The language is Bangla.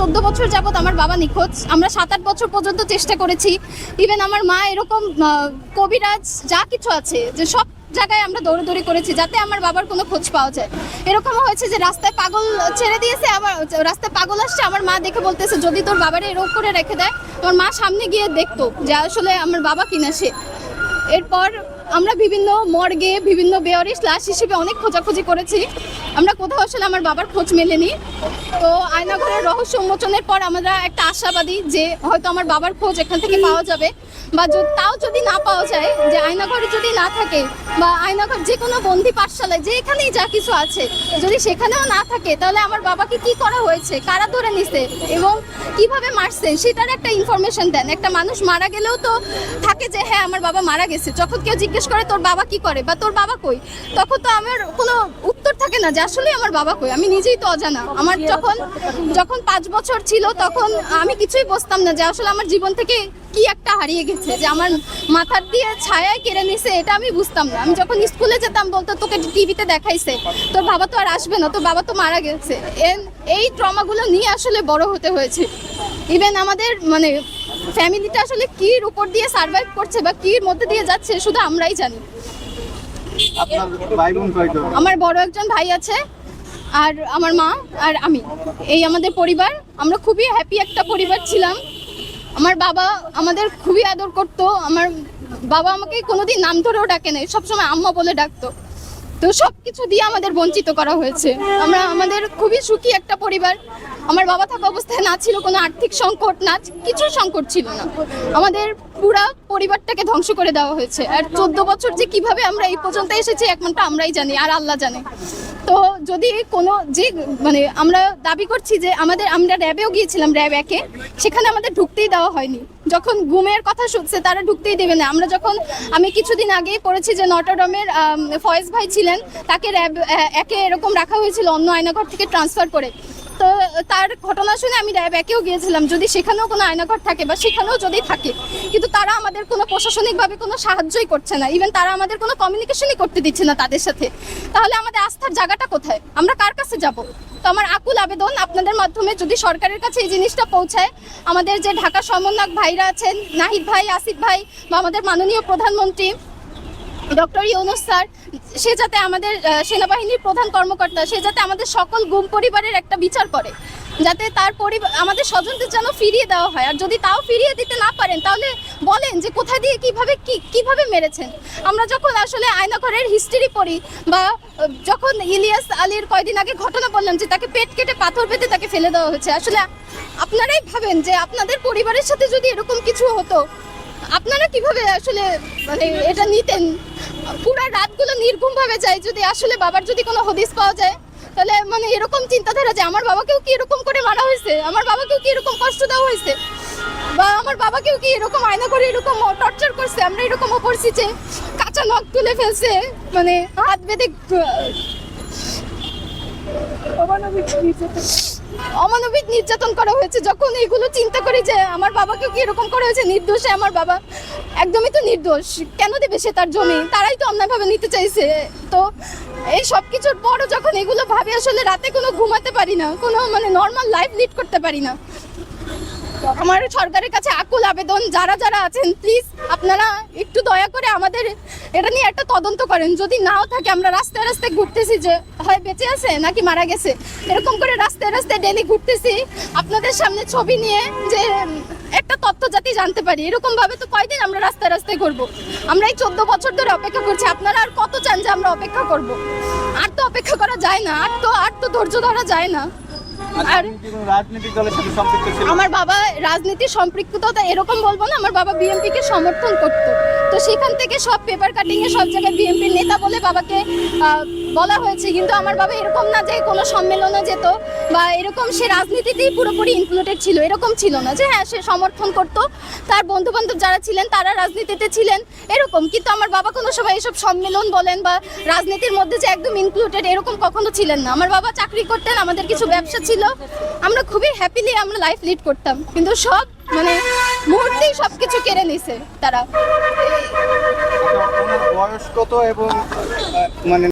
চোদ্দ বছর যাবত আমার বাবা নিখোঁজ। আমরা সাত আট বছর পর্যন্ত চেষ্টা করেছি। ইভেন আমার মা এরকম কবিরাজ যা কিছু আছে, যে সব জায়গায় আমরা দৌড়াদৌড়ি করেছি যাতে আমার বাবার কোনো খোঁজ পাওয়া যায়। এরকমও হয়েছে যে রাস্তায় পাগল ছেড়ে দিয়েছে, আবার রাস্তায় পাগল আসছে, আমার মা দেখে বলতেছে, যদি তোর বাবারে এরকম করে রেখে দেয়, আমার মা সামনে গিয়ে দেখতো যে আসলে আমার বাবা কিনা সে। এরপর আমরা বিভিন্ন মর্গে, বিভিন্ন বেয়ারিশ লাশ হিসেবে অনেক খোঁজাখুঁজি করেছি। আমরা কোথাও আসলে আমার বাবার খোঁজ মেলেনি। তো আয়নাঘরের রহস্য উন্মোচনের পর আমরা একটা আশাবাদী যে হয়তো আমার বাবার খোঁজ এখান থেকে পাওয়া যাবে বা তাও যদি না পাওয়া যায়, যে আয়নাঘরে যদি না থাকে বা আয়নাঘর যে কোনো বন্দি পাঠশালায়, যে এখানেই যা কিছু আছে, যদি সেখানেও না থাকে, তাহলে আমার বাবাকে কি করা হয়েছে, কারা ধরে নিছে এবং কীভাবে মারছেন সেটার একটা ইনফরমেশন দেন। একটা মানুষ মারা গেলেও তো থাকে যে হ্যাঁ আমার বাবা মারা গেছে। যখন কেউ জিজ্ঞেস করে, তোর বাবা কি করে বা তোর বাবা কই? তখন তো আমার কোনো উত্তর থাকে না যে আসলে আমার বাবা কই। আমি নিজেই তো অজানা। আমার যখন যখন পাঁচ বছর ছিল তখন আমি কিছুই বুঝতাম না যে আসলে আমার জীবন থেকে কি একটা হারিয়ে গেছে, যে আমার মাথার দিয়ে ছায়ায় কেড়ে নিছে, এটা আমি বুঝতাম না। আমি যখন স্কুলে যেতাম বলতো, তোকে টিভিতে দেখাইছে, তোর বাবা তো আর আসবে না, তোর বাবা তো মারা গেছে। এই ট্রমাগুলো নিয়ে আসলে বড় হতে হয়েছে। ইভেন আমাদের মানে ফ্যামিলিটা আসলে কির উপর দিয়ে সার্ভাইভ করছে বা কির মধ্যে দিয়ে যাচ্ছে শুধু আমরাই জানি। আমার বড় একজন ভাই আছে আর আমার মা আর আমি। এই আমাদের পরিবার আমরা খুবই হ্যাপি একটা পরিবার ছিলাম। আমার বাবা আমাদের খুবই আদর করত আমার বাবা আমাকে কোনোদিন নাম ধরেও ডাকে নাই সবসময় আম্মা বলে ডাকতো। তো সব কিছু দিয়ে আমাদের বঞ্চিত করা হয়েছে। আমরা আমাদের খুবই সুখী একটা পরিবার আমার বাবা থাকা অবস্থায় না ছিল, কোনো আর্থিক সংকট না, কিছু সংকট ছিল না। আমাদের পুরা পরিবারটাকে ধ্বংস করে দেওয়া হয়েছে। আর চোদ্দ বছর যে কীভাবে আমরা এই পর্যন্ত এসেছি, একমাত্র আমরাই জানি, আর আল্লাহ জানে। তো যদি কোনো যে মানে আমরা দাবি করছি যে আমাদের, আমরা র্যাবেও গিয়েছিলাম র্যাব একে, সেখানে আমাদের ঢুকতেই দেওয়া হয়নি। যখন ঘুমের কথা শুনছে, তারা ঢুকতেই দেবে না। আমরা যখন, আমি কিছুদিন আগেই পড়েছি যে নটরডমের ফয়েজ ভাই ছিলেন, তাকে র্যাব একে এরকম রাখা হয়েছিল অন্য আয়নাঘর থেকে ট্রান্সফার করে। তো, তার ঘটনা শুনে আমি র্যাব একেও গিয়েছিলাম। যদি সেখানেও কোনো আয়নাঘর থাকে বা সেখানেও যদি থাকে, কিন্তু তারা আমাদের কোনো প্রশাসনিকভাবে কোনো সাহায্যই করছে না। ইভেন তারা আমাদের কোনো কমিউনিকেশনই করতে দিচ্ছে না তাদের সাথে। তাহলে আমাদের আস্থার জায়গাটা কোথায়? আমরা কার কাছে যাব? তো আমার আকুল আবেদন আপনাদের মাধ্যমে যদি সরকারের কাছে এই জিনিসটা পৌঁছায়, আমাদের যে ঢাকা সমন্বয়ক ভাইরা আছেন, নাহিদ ভাই, আসিফ ভাই, বা আমাদের মাননীয় প্রধানমন্ত্রী ডক্টর ইউনুস স্যার, সে যাতে আমাদের সেনাবাহিনীর প্রধান কর্মকর্তা, সে যাতে আমাদের সকল গুম পরিবারের একটা বিচার করে, যাতে তার পরিবার আমাদের স্বজনদের যেন ফিরিয়ে দেওয়া হয়। আর যদি তাও ফিরিয়ে দিতে না পারেন, তাহলে বলেন যে কোথায় দিয়ে কীভাবে কি, কীভাবে মেরেছেন? আমরা যখন আসলে আয়নাঘরের হিস্ট্রি পড়ি, বা যখন ইলিয়াস আলীর কয়দিন আগে ঘটনা বললাম যে তাকে পেট কেটে পাথর পেতে তাকে ফেলে দেওয়া হয়েছে, আসলে আপনারাই ভাবেন যে আপনাদের পরিবারের সাথে যদি এরকম কিছু হতো আপনারা কীভাবে আসলে মানে এটা নিতেন? পুরো রাতগুলো নির্ঘুম ভাবে যায় যদি আসলে বাবার যদি কোনো হদিস পাওয়া যায়, তাহলে মানে এরকম চিন্তাধারা যে আমার বাবাকেও কি এরকম করে মারা হয়েছে? আমার বাবাকেও কি এরকম কষ্ট দেওয়া হয়েছে? বা আমার বাবাকেও কি এরকম আয়না করে এরকম টর্চার করছে? আমরা এরকমও করছি কাঁচা নখ তুলে ফেলছে মানে হাত বেঁধে নির্যাতন করা হয়েছে। যখন এইগুলো চিন্তা করি যে আমার বাবাকেও কি এরকম করা হয়েছে, নির্দোষে আমার বাবা একদমই তো নির্দোষ। কেন দেবে সে তার জমি? তারাই তো অন্যায়ভাবে নিতে চাইছে। তো এই সব কিছুর পরও যখন এগুলো ভাবে, আসলে রাতে কোনো ঘুমাতে পারি না, কোনো মানে নর্মাল লাইফ লিড করতে পারি না। আমার সরকারের কাছে আকুল আবেদন, যারা যারা আছেন প্লিজ আপনারা একটু দয়া করে আমাদের এটা নিয়ে একটা তদন্ত করেন। যদি নাও থাকে, আমরা রাস্তায় রাস্তায় ঘুরতেছি যে, হয় বেঁচে আছে নাকি মারা গেছে। এরকম করে রাস্তায় রাস্তায় ডেলি ঘুরতেছি। আপনাদের সামনে ছবি নিয়ে যে, একটা তথ্য জাতি জানতে পারি। এরকম ভাবে তো কয়দিন আমরা রাস্তায় রাস্তায় ঘুরবো? আমরা এই চোদ্দ বছর ধরে অপেক্ষা করছি। আপনারা আর কত চান যে আমরা অপেক্ষা করব? আর তো অপেক্ষা করা যায় না, আর তো আর তো ধৈর্য ধরা যায় না। আর। আমার বাবা রাজনীতি সম্পৃক্ততা এরকম বলব না আমার বাবা বিএনপি কে সমর্থন করতো। তো সেখান থেকে সব পেপার কাটিং এ সব জায়গায় বিএনপির নেতা বলে বাবাকে বলা হয়েছে। কিন্তু আমার বাবা এরকম না যে কোনো সম্মেলনে যেত বা এরকম সে রাজনীতিতেই পুরোপুরি ইনক্লুডেড ছিল, এরকম ছিল না যে হ্যাঁ সে সমর্থন করতো। তার বন্ধু বান্ধব যারা ছিলেন, তারা রাজনীতিতে ছিলেন, এরকম। কিন্তু আমার বাবা কোনো সময় এসব সম্মেলন বলেন বা রাজনীতির মধ্যে যে একদম ইনক্লুডেড এরকম কখনো ছিলেন না। আমার বাবা চাকরি করতেন, আমাদের কিছু ব্যবসা ছিল। আমরা খুবই হ্যাপিলি আমরা লাইফ লিড করতাম। কিন্তু সব মানে মুহূর্তেই সব কিছু কেড়ে নিছে তারা। আপনার বয়স কত এবং মানে